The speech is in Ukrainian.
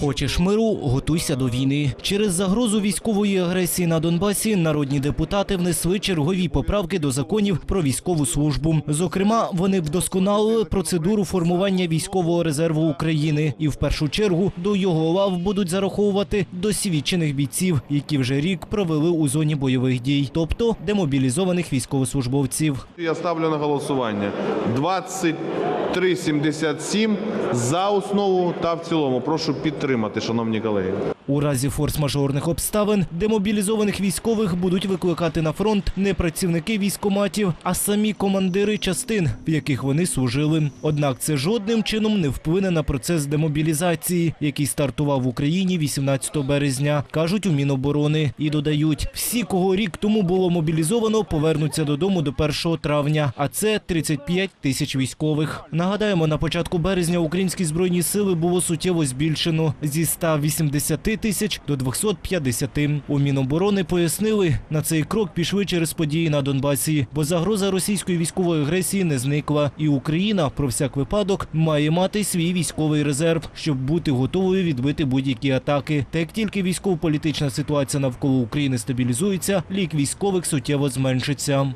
Хочеш миру, готуйся до війни. Через загрозу військової агресії на Донбасі народні депутати внесли чергові поправки до законів про військову службу. Зокрема, вони вдосконалили процедуру формування військового резерву України, і в першу чергу до його лав будуть зараховувати досвідчених бійців, які вже рік провели у зоні бойових дій, тобто демобілізованих військовослужбовців. Я ставлю на голосування 2377 за основу та в цілому. Прошу підтримати, шановні колеги. У разі форс-мажорних обставин демобілізованих військових будуть викликати на фронт не працівники військоматів, а самі командири частин, в яких вони служили. Однак це жодним чином не вплине на процес демобілізації, який стартував в Україні 18 березня, кажуть у Міноборони. І додають, всі, кого рік тому було мобілізовано, повернуться додому до 1 травня. А це 35 тисяч військових. Нагадаємо, на початку березня українські збройні сили було суттєво збільшено зі 180 тисяч до 250. У Міноборони пояснили, на цей крок пішли через події на Донбасі, бо загроза російської військової агресії не зникла, і Україна про всяк випадок має мати свій військовий резерв, щоб бути готовою відбити будь-які атаки. Та як тільки військово-політична ситуація навколо України стабілізується, лік військових суттєво зменшиться.